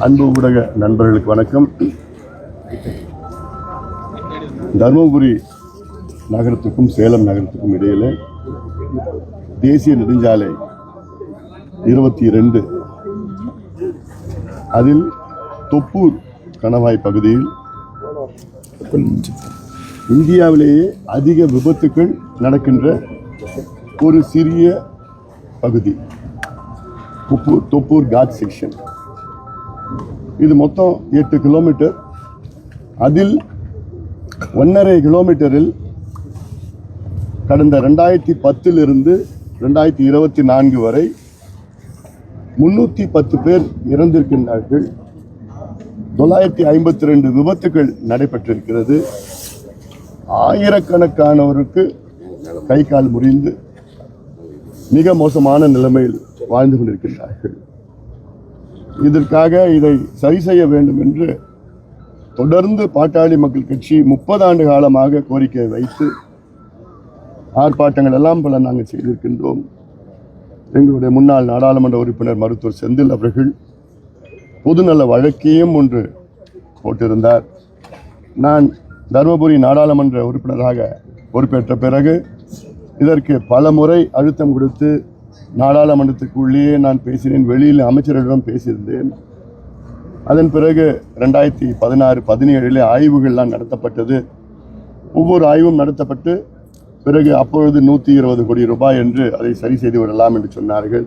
அன்பு ஊடக நண்பர்களுக்கு வணக்கம். தருமபுரி நகரத்துக்கும் சேலம் நகரத்துக்கும் இடையில தேசிய நெடுஞ்சாலை இருபத்தி ரெண்டு அதில் தொப்பூர் கணவாய் பகுதியில் இந்தியாவிலேயே அதிக விபத்துக்கள் நடக்கின்ற ஒரு சிறிய பகுதி. தொப்பூர் தொப்பூர் காட் செக்ஷன். இது மொத்தம் எட்டு கிலோமீட்டர். அதில் ஒன்றரை கிலோமீட்டரில் கடந்த ரெண்டாயிரத்தி பத்திலிருந்து ரெண்டாயிரத்தி இருபத்தி நான்கு வரை முன்னூற்றி பத்து பேர் இறந்திருக்கின்றார்கள். தொள்ளாயிரத்தி ஐம்பத்தி ரெண்டு விபத்துகள் நடைபெற்றிருக்கிறது. ஆயிரக்கணக்கானவருக்கு கை கால் முறிந்து மிக மோசமான நிலைமையில் வாழ்ந்து கொண்டிருக்கின்றார்கள். இதற்காக இதை சரி செய்ய வேண்டும் என்று தொடர்ந்து பாட்டாளி மக்கள் கட்சி முப்பது ஆண்டு காலமாக கோரிக்கை வைத்து ஆர்ப்பாட்டங்கள் எல்லாம் பல நாங்கள் செய்திருக்கின்றோம். எங்களுடைய முன்னாள் நாடாளுமன்ற உறுப்பினர் மருத்துவர் செந்தில் அவர்கள் பொதுநல வழக்கையும் ஒன்று போட்டிருந்தார். நான் தருமபுரி நாடாளுமன்ற உறுப்பினராக பொறுப்பேற்ற பிறகு இதற்கு பல முறை அழுத்தம் கொடுத்து நாடாளுமன்றத்துக்குள்ளேயே நான் பேசினேன் வெளியில் அமைச்சர்களிடம் பேசியிருந்தேன். அதன் பிறகு ரெண்டாயிரத்தி பதினாறு பதினேழில் ஆய்வுகள்லாம் நடத்தப்பட்டது. ஒவ்வொரு ஆய்வும் நடத்தப்பட்டு பிறகு அப்பொழுது நூற்றி இருபது கோடி ரூபாய் என்று அதை சரி செய்து விடலாம் என்று சொன்னார்கள்.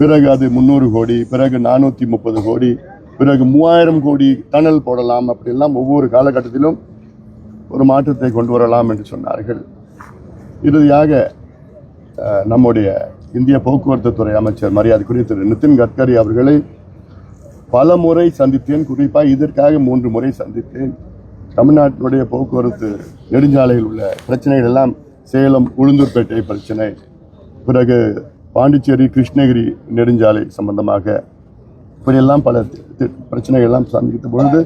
பிறகு அது முந்நூறு கோடி பிறகு நானூற்றி முப்பது கோடி பிறகு மூவாயிரம் கோடி டனல் போடலாம் அப்படிலாம் ஒவ்வொரு காலகட்டத்திலும் ஒரு மாற்றத்தை கொண்டு வரலாம் என்று சொன்னார்கள். இறுதியாக நம்முடைய இந்திய போக்குவரத்து துறை அமைச்சர் மரியாதைக்குரிய திரு நிதின் கட்கரி அவர்களை பல முறை சந்தித்தேன். குறிப்பாக இதற்காக மூன்று முறை சந்தித்தேன். தமிழ்நாட்டினுடைய போக்குவரத்து நெடுஞ்சாலையில் உள்ள பிரச்சனைகள் எல்லாம் சேலம் உளுந்தூர்பேட்டை பிரச்சனை பிறகு பாண்டிச்சேரி கிருஷ்ணகிரி நெடுஞ்சாலை சம்பந்தமாக இப்படியெல்லாம் பல பிரச்சனைகள் எல்லாம் சந்தித்த பொழுது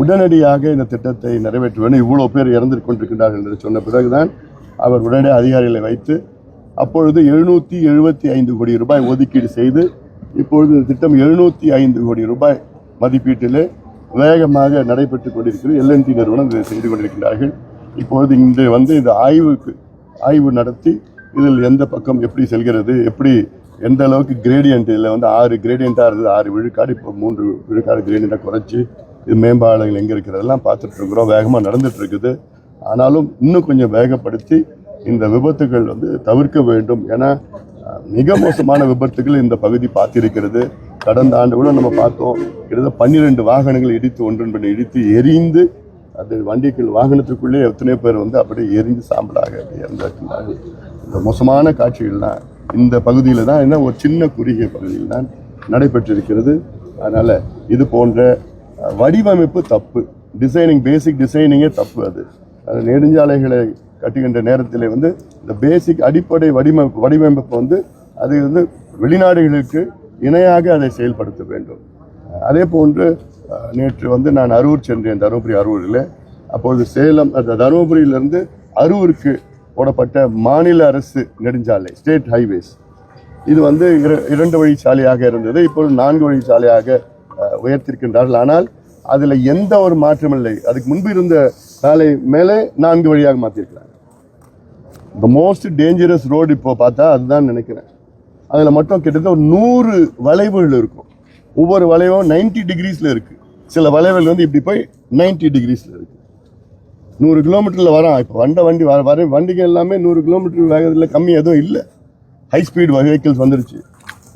உடனடியாக இந்த திட்டத்தை நிறைவேற்ற வேண்டும் இவ்வளோ பேர் இறந்து கொண்டிருக்கிறார்கள் என்று சொன்ன பிறகுதான் அவர் உடனடியாக அதிகாரிகளை வைத்து அப்பொழுது எழுநூற்றி எழுபத்தி ஐந்து கோடி ரூபாய் ஒதுக்கீடு செய்து இப்பொழுது இந்த திட்டம் எழுநூற்றி ஐந்து கோடி ரூபாய் மதிப்பீட்டிலே வேகமாக நடைபெற்றுக் கொண்டிருக்கிறது. எல்என்டி நிறுவனம் இதை செய்து கொண்டிருக்கிறார்கள். இப்பொழுது இன்று வந்து இந்த ஆய்வுக்கு ஆய்வு நடத்தி இதில் எந்த பக்கம் எப்படி செல்கிறது எப்படி எந்த அளவுக்கு கிரேடியன்ட் இதில் வந்து ஆறு கிரேடியண்ட்டாக இருந்தது ஆறு விழுக்காடு இப்போ மூன்று விழுக்காடு கிரேடியண்ட்டாக குறைச்சி இது மேம்பாலங்கள் எங்கே இருக்கிறதெல்லாம் பார்த்துட்ருக்குறோம் வேகமாக நடந்துகிட்ருக்குது ஆனாலும் இன்னும் கொஞ்சம் வேகப்படுத்தி இந்த விபத்துகள் வந்து தவிர்க்க வேண்டும் ஏன்னா மிக மோசமான விபத்துகள் இந்த பகுதி பார்த்திருக்கிறது. கடந்த ஆண்டு கூட நம்ம பார்த்தோம் கிட்டத்தட்ட பன்னிரெண்டு வாகனங்கள் இடித்து ஒன்றன் பின் இடித்து எரிந்து அது வண்டிகள் வாகனத்துக்குள்ளே எத்தனை பேர் வந்து அப்படியே எரிந்து சாம்பலாக இறந்திருக்கிறார்கள் இந்த மோசமான காட்சிகள்லாம் இந்த பகுதியில் தான் என்ன ஒரு சின்ன குறுகிய பகுதியில் தான் நடைபெற்றிருக்கிறது. அதனால் இது போன்ற வடிவமைப்பு தப்பு. டிசைனிங் பேசிக் டிசைனிங்கே தப்பு அது. அது நெடுஞ்சாலைகளை கட்டுகின்ற நேரத்தில் வந்து இந்த பேசிக் அடிப்படை வடிவமைப்பு வடிவமைப்பு வந்து அது வந்து வெளிநாடுகளுக்கு இணையாக அதை செயல்படுத்த வேண்டும். அதே போன்று நேற்று வந்து நான் அரூர் சென்றேன் தருமபுரி அரூரில். அப்பொழுது சேலம் அந்த தருமபுரியிலிருந்து அரூருக்கு போடப்பட்ட மாநில அரசு நெடுஞ்சாலை ஸ்டேட் ஹைவேஸ் இது வந்து இர- இரண்டு வழி சாலையாக இருந்தது. இப்பொழுது நான்கு வழி சாலையாக உயர்த்திருக்கின்றார்கள். ஆனால் அதில் எந்த ஒரு மாற்றமும் இல்லை. அதுக்கு முன்பு இருந்த சாலை மேலே நான்கு வழியாக மாற்றிருக்கிறாங்க த மோஸ்ட் டேஞ்சரஸ் ரோடு இப்போ பார்த்தா அதுதான் நினைக்கிறேன். அதில் மட்டும் கிட்டத்தட்ட ஒரு நூறு வளைவுகள் இருக்கும். ஒவ்வொரு வளைவும் 90 டிகிரிஸில் இருக்குது சில வளைவுகள் வந்து இப்படி போய் 90 டிகிரிஸில் இருக்குது நூறு கிலோமீட்டரில் வரான். இப்போ வண்ட வண்டி வர வர வண்டிகள் எல்லாமே நூறு கிலோமீட்டர் வேகத்தில் கம்மி எதுவும் இல்லை. ஹை ஸ்பீட் வெஹிக்கிள்ஸ் வந்துருச்சு.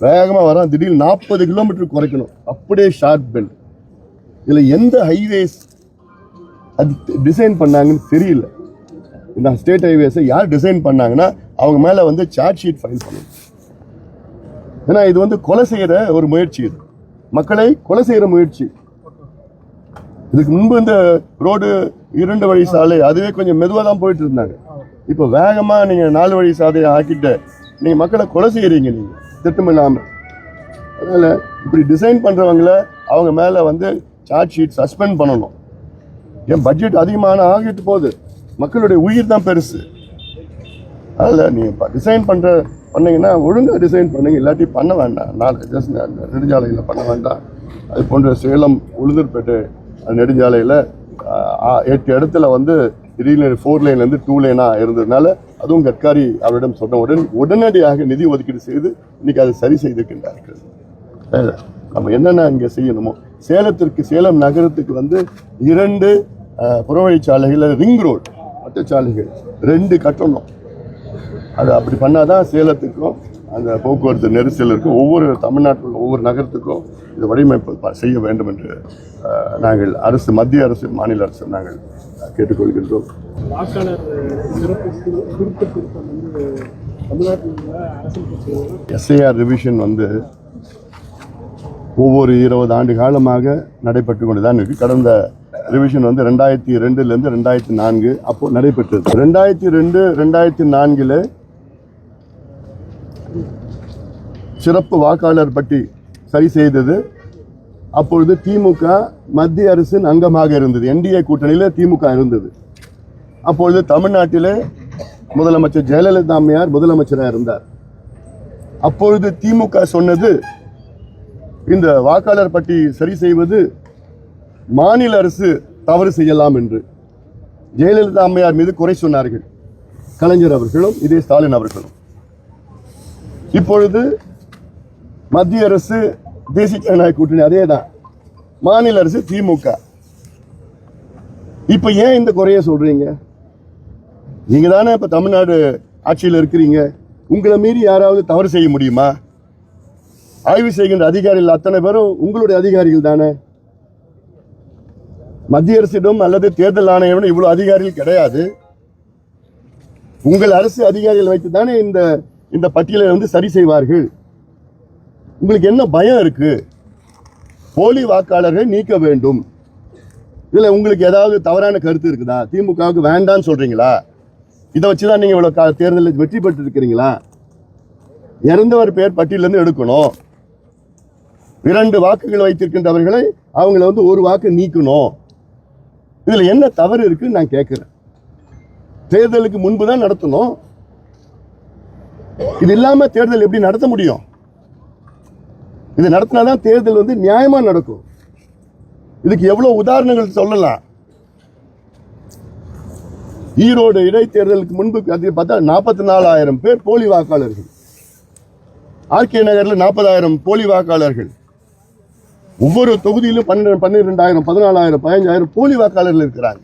வேகமாக வரான். திடீர்னு நாற்பது கிலோமீட்டர் குறைக்கணும். அப்படியே ஷார்ட் பெல்ட் இதில் எந்த ஹைவேஸ் அது டிசைன் பண்ணாங்கன்னு தெரியல. இந்த ஸ்டேட் ஹைவேஸை யார் டிசைன் பண்ணாங்கன்னா அவங்க மேலே வந்து சார்ஜ் ஷீட் ஃபைல் பண்ணணும். ஏன்னா இது வந்து கொலை செய்கிற ஒரு முயற்சி இது. மக்களை கொலை செய்கிற முயற்சி. இதுக்கு முன்பு இந்த ரோடு இரண்டு வழி சாலை அதுவே கொஞ்சம் மெதுவாக தான் போயிட்டு இருந்தாங்க. இப்போ வேகமாக நீங்கள் நாலு வழி சாலையை ஆக்கிட்டு நீங்கள் மக்களை கொலை செய்கிறீங்க நீங்கள் திட்டமில்லாமல் அதனால் இப்படி டிசைன் பண்ணுறவங்கள அவங்க மேலே வந்து சார்ஜ் ஷீட் சஸ்பெண்ட் பண்ணணும். ஏன் பட்ஜெட் அதிகமான ஆகிட்டு போகுது. மக்களுடைய உயிர் தான் பெருசு. அதில் நீங்கள் டிசைன் பண்ணுற பண்ணிங்கன்னா ஒழுங்காக டிசைன் பண்ணுங்க இல்லாட்டி பண்ண வேண்டாம். நான் ஜஸ்ட் நெடுஞ்சாலையில் பண்ண வேண்டாம். அது போன்ற சேலம் உளுந்தூர்பேட்டை நெடுஞ்சாலையில் எட்டு இடத்துல வந்து திடீர்னு ஃபோர் லைன்லேருந்து டூ லைனாக இருந்ததுனால அதுவும் கட்காரி அவரிடம் சொன்ன உடன் உடனடியாக நிதி ஒதுக்கீடு செய்து இன்னைக்கு அதை சரி செய்திருக்கின்றார்கள். நம்ம என்னென்ன இங்கே செய்யணுமோ? சேலத்திற்கு சேலம் நகரத்துக்கு வந்து இரண்டு அஹ், புறவழிச்சாலைகள் ரிங் ரோடு மட்டச்சாலைகள் ரெண்டு கட்டணும். அது அப்படி பண்ணாதான் சேலத்துக்கும் அந்த போக்குவரத்து நெரிசல் இருக்கும் ஒவ்வொரு தமிழ்நாட்டில் ஒவ்வொரு நகரத்துக்கும் இது வடிவமைப்பு செய்ய வேண்டும் என்று நாங்கள் அரசு மத்திய அரசு மாநில அரசு நாங்கள் கேட்டுக்கொள்கின்றோம். எஸ்ஐஆர் ரிவிஷன் வந்து ஒவ்வொரு இருபது ஆண்டு காலமாக நடைபெற்று கொண்டு தான் இருக்கு. கடந்த ரிவிஷன் வந்து ரெண்டாயிரத்தி ரெண்டுலேருந்து ரெண்டாயிரத்தி நான்கு அப்போது நடைபெற்றது. ரெண்டாயிரத்தி ரெண்டு ரெண்டாயிரத்தி நான்கில் சிறப்பு வாக்காளர் பட்டி சரி செய்தது. அப்பொழுது திமுக மத்திய அரசின் அங்கமாக இருந்தது. என்டிஏ கூட்டணியில் திமுக இருந்தது. அப்பொழுது தமிழ்நாட்டிலே முதலமைச்சர் ஜெயலலிதா அம்மையார் முதலமைச்சராக இருந்தார். அப்பொழுது திமுக சொன்னது இந்த வாக்காளர் பட்டி சரி செய்வது மாநில அரசு தவறு செய்யலாம் என்று ஜெயலலிதா அம்மையார் மீது குறை சொன்னார்கள். கலைஞர் அவர்களும் இதே ஸ்டாலின் அவர்களும். இப்பொழுது மத்திய அரசு தேசிய ஜனநாயக கூட்டணி அதே தான் மாநில அரசு திமுக. இப்போ ஏன் இந்த குறைய சொல்றீங்க? நீங்க தானே இப்போ தமிழ்நாடு ஆட்சியில் இருக்கிறீங்க. உங்களை மீறி யாராவது தவறு செய்ய முடியுமா? ஆய்வு செய்கின்ற அதிகாரிகள் அத்தனை பேரும் உங்களுடைய அதிகாரிகள் தானே. மத்திய அரசிடம் அல்லது தேர்தல் ஆணையம் இவ்வளவு அதிகாரிகள் கிடையாது. உங்கள் அரசு அதிகாரிகள் வைத்து தானே இந்த இந்த பட்டியலை வந்து சரி செய்வார்கள். உங்களுக்கு என்ன பயம் இருக்கு? போலி வாக்காளர்கள் நீக்க வேண்டும். இல்லை உங்களுக்கு ஏதாவது தவறான கருத்து இருக்குதா? திமுகவுக்கு வேண்டாம்னு சொல்றீங்களா? இதை வச்சு தான் நீங்கள் கா- தேர்தலில் வெற்றி பெற்று இருக்கிறீங்களா இறந்தவர் பேர் பட்டியலேருந்து எடுக்கணும். இரண்டு வாக்குகள் வைத்திருக்கின்றவர்களை அவங்கள வந்து ஒரு வாக்கு நீக்கணும். இதில் என்ன தவறு இருக்குன்னு நான் கேட்குறேன் தேர்தலுக்கு முன்பு தான் நடத்தணும். இது இல்லாமல் தேர்தல் எப்படி நடத்த முடியும்? இது நடத்தினாதான் தேர்தல் வந்து நியாயமாக நடக்கும். இதுக்கு எவ்வளோ உதாரணங்கள் சொல்லலாம். ஈரோடு இடைத்தேர்தலுக்கு முன்பு அது பார்த்தா நாற்பத்தி நாலாயிரம் பேர் போலி வாக்காளர்கள். ஆர்கே நகரில் நாற்பதாயிரம் போலி வாக்காளர்கள். ஒவ்வொரு தொகுதியிலும் பன்னெண்டு பன்னிரெண்டாயிரம் பதினாலாயிரம் பதினஞ்சாயிரம் போலி வாக்காளர்கள் இருக்கிறாங்க.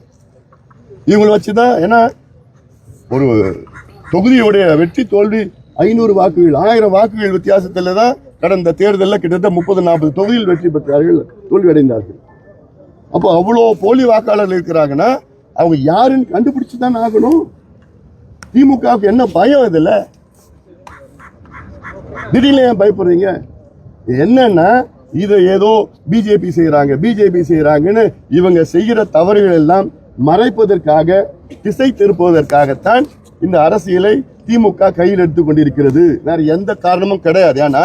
இவங்களை வச்சு தான் ஏன்னா ஒரு தொகுதியுடைய வெற்றி தோல்வி ஐநூறு வாக்குகள் ஆயிரம் வாக்குகள் வித்தியாசத்தில் தான் கடந்த தேர்தலில் கிட்டத்தட்ட முப்பது நாற்பது தொகுதியில் வெற்றி பெற்றார்கள் தோல்வி அடைந்தார்கள் அப்போ அவ்வளோ போலி வாக்காளர்கள் இருக்கிறாங்கன்னா அவங்க யாருன்னு கண்டுபிடிச்சு தான் ஆகணும். திமுகவுக்கு என்ன பயம் இதில்? திடீர்னு ஏன் பயப்படுறீங்க? என்னன்னா இதை ஏதோ பிஜேபி செய்கிறாங்க பிஜேபி செய்கிறாங்கன்னு இவங்க செய்கிற தவறுகள் எல்லாம் மறைப்பதற்காக திசை திருப்புவதற்காகத்தான் இந்த அரசியலை திமுக கையில் எடுத்து கொண்டிருக்கிறது. வேற எந்த காரணமும் கிடையாது. ஏன்னா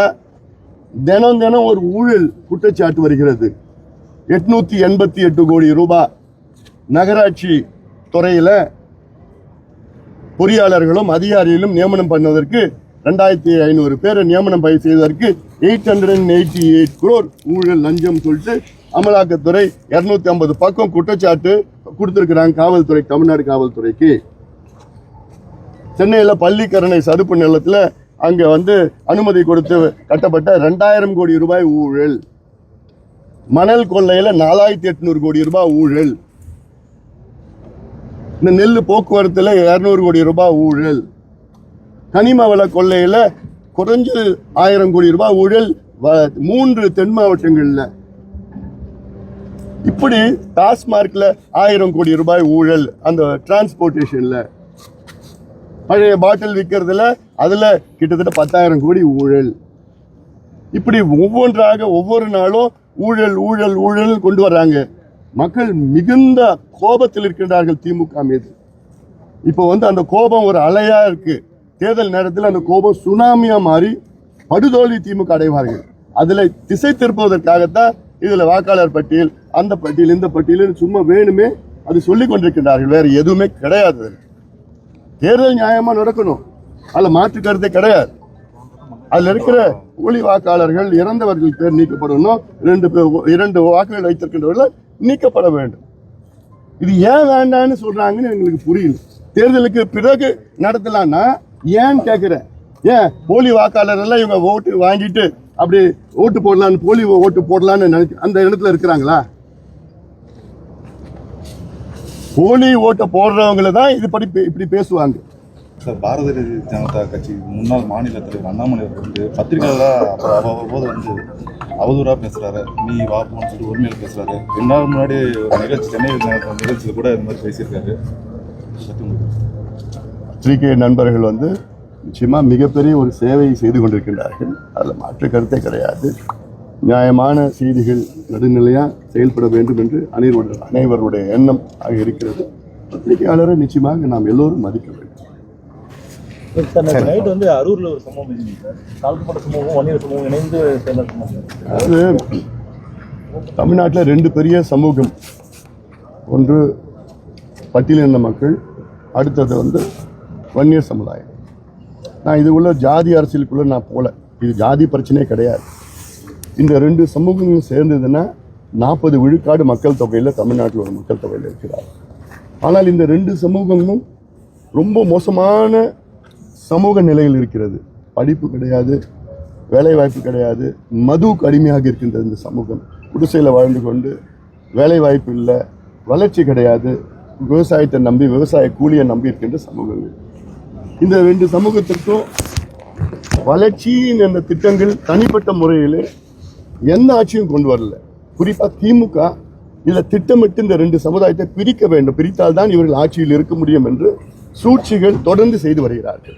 தினம் தினம் ஒரு ஊழல் குற்றச்சாட்டு வருகிறது. எட்நூத்தி எண்பத்தி எட்டு கோடி ரூபாய் நகராட்சி துறையில பொறியாளர்களும் அதிகாரிகளும் நியமனம் பண்ணுவதற்கு ரெண்டாயிரத்தி ஐநூறு பேரை நியமனம் பயிர் செய்வதற்கு eight hundred eighty eight crore ஊழல் லஞ்சம் சொல்லிட்டு அமலாக்கத்துறை இரநூத்தி ஐம்பது பக்கம் குற்றச்சாட்டு கொடுத்துருக்குறாங்க காவல்துறை தமிழ்நாடு காவல்துறைக்கு. சென்னையில் பள்ளிக்கரணை சதுப்பு நிலத்தில் அங்கே வந்து அனுமதி கொடுத்து கட்டப்பட்ட ரெண்டாயிரம் கோடி ரூபாய் ஊழல். மணல் கொள்ளையில் நாலாயிரத்தி எட்நூறு கோடி ரூபாய் ஊழல். இந்த நெல் போக்குவரத்தில் இரநூறு கோடி ரூபாய் ஊழல். கனிம வள கொள்ளையில் குறைஞ்சது ஆயிரம் கோடி ரூபாய் ஊழல் வ- மூன்று தென் மாவட்டங்களில். இப்படி டாஸ்மார்க்கில் ஆயிரம் கோடி ரூபாய் ஊழல் அந்த டிரான்ஸ்போர்ட்டேஷன்ல பழைய பாட்டில் விற்கிறதுல அதில் கிட்டத்தட்ட பத்தாயிரம் கோடி ஊழல். இப்படி ஒவ்வொன்றாக ஒவ்வொரு நாளும் ஊழல் ஊழல் ஊழல் கொண்டு வர்றாங்க. மக்கள் மிகுந்த கோபத்தில் இருக்கின்றார்கள் திமுக மீது. இப்போ வந்து அந்த கோபம் ஒரு அலையாக இருக்குது தேர்தல் நேரத்தில் அந்த கோபம் சுனாமியாக மாறி படுதோல்வி திமுக அடைவார்கள். அதில் திசை திருப்புவதற்காகத்தான் இதில் வாக்காளர் பட்டியல் அந்த பட்டியல் இந்த பட்டியல் சும்மா வேணுமே அது சொல்லி கொண்டிருக்கின்றார்கள். வேறு எதுவுமே கிடையாது தேர்தல் நியாயமாக நடக்கணும். அதில் மாற்று கருத்தே கிடையாது. அதில் இருக்கிற ஒளி வாக்காளர்கள் இறந்தவர்கள் பேர் நீக்கப்படணும் இரண்டு பேர் இரண்டு வாக்குகள் வைத்திருக்கின்றவர்கள் நீக்கப்பட வேண்டும். இது ஏன் வேண்டான்னு சொல்கிறாங்கன்னு எங்களுக்கு புரியல. தேர்தலுக்கு பிறகு நடத்தலான்னா ஏன்னு கேட்குறேன் ஏன்? போலி வாக்காளர் எல்லாம் இவங்க ஓட்டு வாங்கிட்டு அப்படி ஓட்டு போடலான்னு போலி ஓட்டு போடலான்னு நினைக்க அந்த இடத்துல இருக்கிறாங்களா? போலி ஓட்டை போடுறவங்கள தான் இது படி இப்படி பேசுவாங்க. சார் பாரதிய ஜனதா கட்சி முன்னாள் மாநில தலைவர் அண்ணாமலை அவர் வந்து பத்திரிகையாளராக அவ்வப்போது வந்து அவதூறாக பேசுகிறாரு நீ வாப்போன்னு சொல்லி உரிமையில் பேசுகிறாரு ரெண்டு நாள் முன்னாடி ஒரு நிகழ்ச்சி சென்னையில் நிகழ்ச்சியில் கூட இந்த மாதிரி பேசியிருக்காரு. இதை பத்திரிகை நண்பர்கள் வந்து நிச்சயமா மிகப்பெரிய ஒரு சேவையை செய்து கொண்டிருக்கின்றார்கள். அதில் மாற்று கருத்தே கிடையாது. நியாயமான செய்திகள் நடுநிலையா செயல்பட வேண்டும் என்று அனைவருடைய அனைவருடைய எண்ணம் ஆக இருக்கிறது. பத்திரிகையாளரை நிச்சயமாக நாம் எல்லோரும் மதிக்க வேண்டும். அதாவது தமிழ்நாட்டில் ரெண்டு பெரிய சமூகம். ஒன்று பட்டியலின மக்கள் அடுத்தது வந்து வன்னியர் சமுதாயம். நான் இது உள்ள ஜாதி அரசியலுக்குள்ளே நான் போகல இது ஜாதி பிரச்சனையே கிடையாது. இந்த ரெண்டு சமூகங்களும் சேர்ந்ததுன்னா நாற்பது விழுக்காடு மக்கள் தொகையில் தமிழ்நாட்டில் ஒரு மக்கள் தொகையில் இருக்கிறார் ஆனால் இந்த ரெண்டு சமூகமும் ரொம்ப மோசமான சமூக நிலையில் இருக்கிறது. படிப்பு கிடையாது வேலைவாய்ப்பு கிடையாது மதுவுக்கு அடிமையாக இருக்கின்ற இந்த சமூகம். குடிசையில் வாழ்ந்து கொண்டு வேலைவாய்ப்பு இல்லை வளர்ச்சி கிடையாது. விவசாயத்தை நம்பி விவசாய கூலியை நம்பி இருக்கின்ற சமூகங்கள். இந்த ரெண்டு சமூகத்திற்கும் வளர்ச்சியின் என்ற திட்டங்கள் தனிப்பட்ட முறையில் எந்த ஆட்சியும் கொண்டு வரல. குறிப்பாக திமுக இதில் திட்டமிட்டு இந்த ரெண்டு சமுதாயத்தை பிரிக்க வேண்டும். பிரித்தால் தான் இவர்கள் ஆட்சியில் இருக்க முடியும் என்று சூழ்ச்சிகள் தொடர்ந்து செய்து வருகிறார்கள்.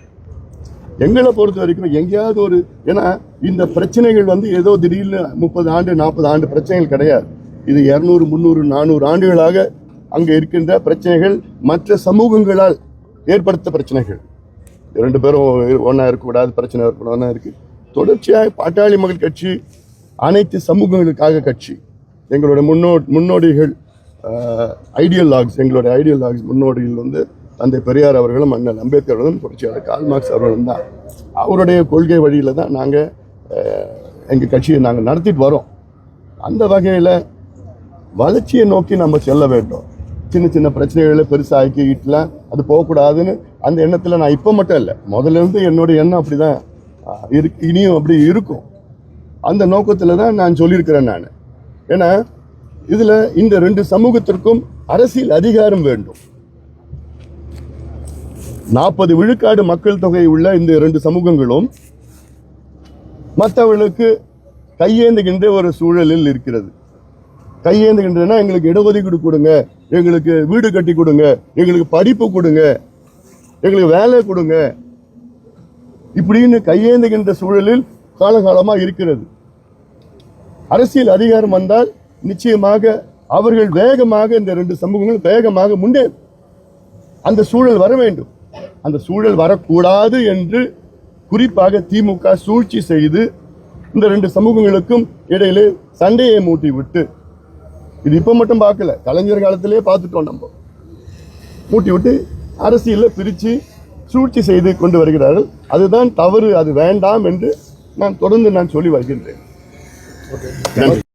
எங்களை பொறுத்த வரைக்கும் எங்கேயாவது ஒரு ஏன்னா இந்த பிரச்சனைகள் வந்து ஏதோ திடீர்னு முப்பது ஆண்டு நாற்பது ஆண்டு பிரச்சனைகள் கிடையாது. இது இரநூறு முந்நூறு நானூறு ஆண்டுகளாக அங்கே இருக்கின்ற பிரச்சனைகள் மற்ற சமூகங்களால் ஏற்படுத்த பிரச்சனைகள். ரெண்டு பேரும் ஒன்றா இருக்கக்கூடாது பிரச்சனை இருக்கக்கூடாது இருக்குது தொடர்ச்சியாக பாட்டாளி மக்கள் கட்சி அனைத்து சமூகங்களுக்காக கட்சி. எங்களுடைய முன்னோ முன்னோடிகள் ஐடியல் லாக்ஸ் எங்களுடைய ஐடியல் லாக்ஸ் முன்னோடிகள் வந்து தந்தை பெரியார் அவர்களும் அண்ணன் அம்பேத்கர் அவர்களும் புரட்சியாளர் கால் மார்க்ஸ் அவர்களும் தான். அவருடைய கொள்கை வழியில் தான் நாங்கள் எங்கள் கட்சியை நாங்கள் நடத்திட்டு வரோம். அந்த வகையில் வளர்ச்சியை நோக்கி நம்ம செல்ல வேண்டும். சின்ன சின்ன பிரச்சனைகளை பெருசாக்கிட்டுலாம் அது போகக்கூடாதுன்னு அந்த எண்ணத்தில் நான் இப்போ மட்டும் இல்லை. முதல்ல இருந்து என்னோட எண்ணம் அப்படி தான் இருக்கு இனியும் அப்படி இருக்கும். அந்த நோக்கத்தில் தான் நான் சொல்லியிருக்கிறேன் நான். ஏன்னா இதில் இந்த ரெண்டு சமூகத்திற்கும் அரசியல் அதிகாரம் வேண்டும். நாற்பது விழுக்காடு மக்கள் தொகை உள்ள இந்த இரண்டு சமூகங்களும் மற்றவர்களுக்கு கையேந்துகின்ற ஒரு சூழலில் இருக்கிறது. கையேந்துகின்றனா எங்களுக்கு இடஒதுக்கீடு கொடுங்க. எங்களுக்கு வீடு கட்டி கொடுங்க. எங்களுக்கு படிப்பு கொடுங்க. எங்களுக்கு வேலை கொடுங்க. இப்படின்னு கையேந்துகின்ற சூழலில் காலகாலமா இருக்கிறது. அரசியல் அதிகாரம் வந்தால் நிச்சயமாக அவர்கள் வேகமாக இந்த ரெண்டு சமூகங்களும் வேகமாக முன்னேறும் அந்த சூழல் வர வேண்டும். அந்த சூழல் வரக்கூடாது என்று குறிப்பாக திமுக சூழ்ச்சி செய்து இந்த ரெண்டு சமூகங்களுக்கும் இடையிலே சண்டையை மூட்டி விட்டு இது இப்ப மட்டும் பார்க்கல. கலைஞர் காலத்திலே பார்த்துட்டோம் நம்ம. மூட்டி விட்டு அரசியலில் பிரித்து சூழ்ச்சி செய்து கொண்டு வருகிறார்கள். அதுதான் தவறு அது வேண்டாம் என்று நான் தொடர்ந்து நான் சொல்லி வருகின்றேன். நன்றி.